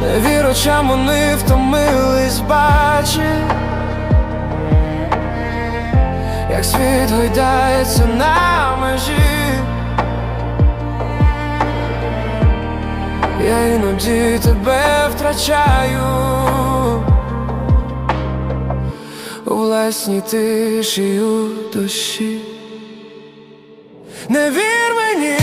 Не вір очам вони втомились бачить Як світ гойдається на межі. Я іноді тебе втрачаю. У власній тиші у душі. Не вір мені,